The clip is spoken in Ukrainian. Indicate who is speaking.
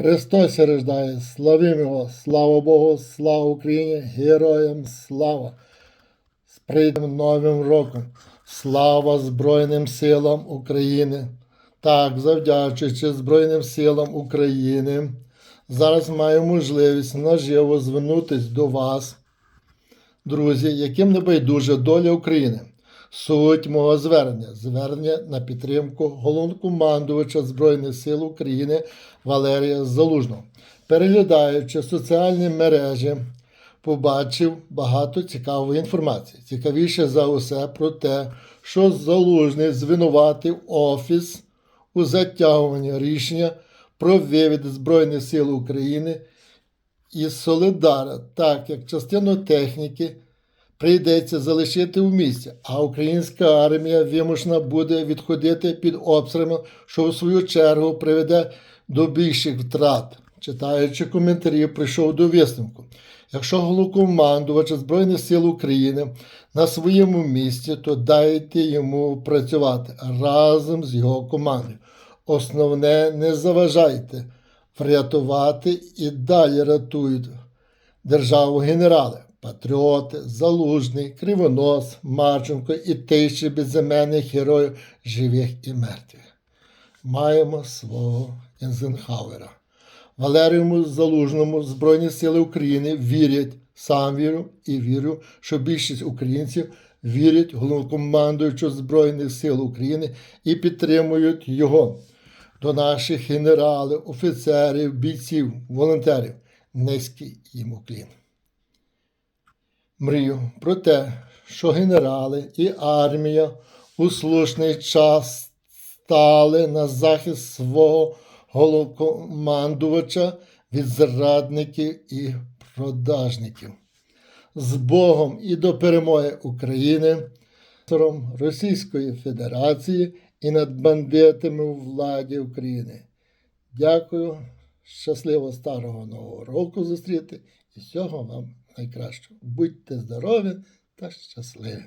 Speaker 1: Христос рождає, славимо Його, слава Богу, слава Україні, героям слава! З прийдем новим роком! Слава Збройним силам України! Так, завдячуючи Збройним силам України, зараз маю можливість наживо звернутися до вас, друзі, яким не байдуже доля України. Суть мого звернення звернення на підтримку головнокомандувача Збройних сил України Валерія Залужного. Переглядаючи соціальні мережі, побачив багато цікавої інформації. Цікавіше за усе про те, що Залужний звинуватив Офіс у затягуванні рішення про вивід Збройних сил України із Солидара, так як частину техніки прийдеться залишити в місті, а українська армія вимушена буде відходити під обстрілами, що в свою чергу приведе до більших втрат. Читаючи коментарі, прийшов до висновку. Якщо головнокомандувач Збройних сил України на своєму місці, то дайте йому працювати разом з його командою. Основне, не заважайте врятувати і далі рятують державу генерали, патріоти, Залужний, Кривонос, Марченко і тисячі безіменних героїв живих і мертвих. Маємо свого Ейзенхауера. Валеріуму Залужному Збройні Сили України вірять, сам вірю і вірю, що більшість українців вірять головнокомандуючу Збройних сил України і підтримують його. До наших генералів, офіцерів, бійців, волонтерів низький їм уклін. Мрію про те, що генерали і армія у слушний час стали на захист свого головнокомандувача від зрадників і продажників. З Богом і до перемоги України, Російської Федерації і над бандитами у владі України. Дякую, щасливо старого нового року зустріти всього вам найкращого. Будьте здорові та щасливі!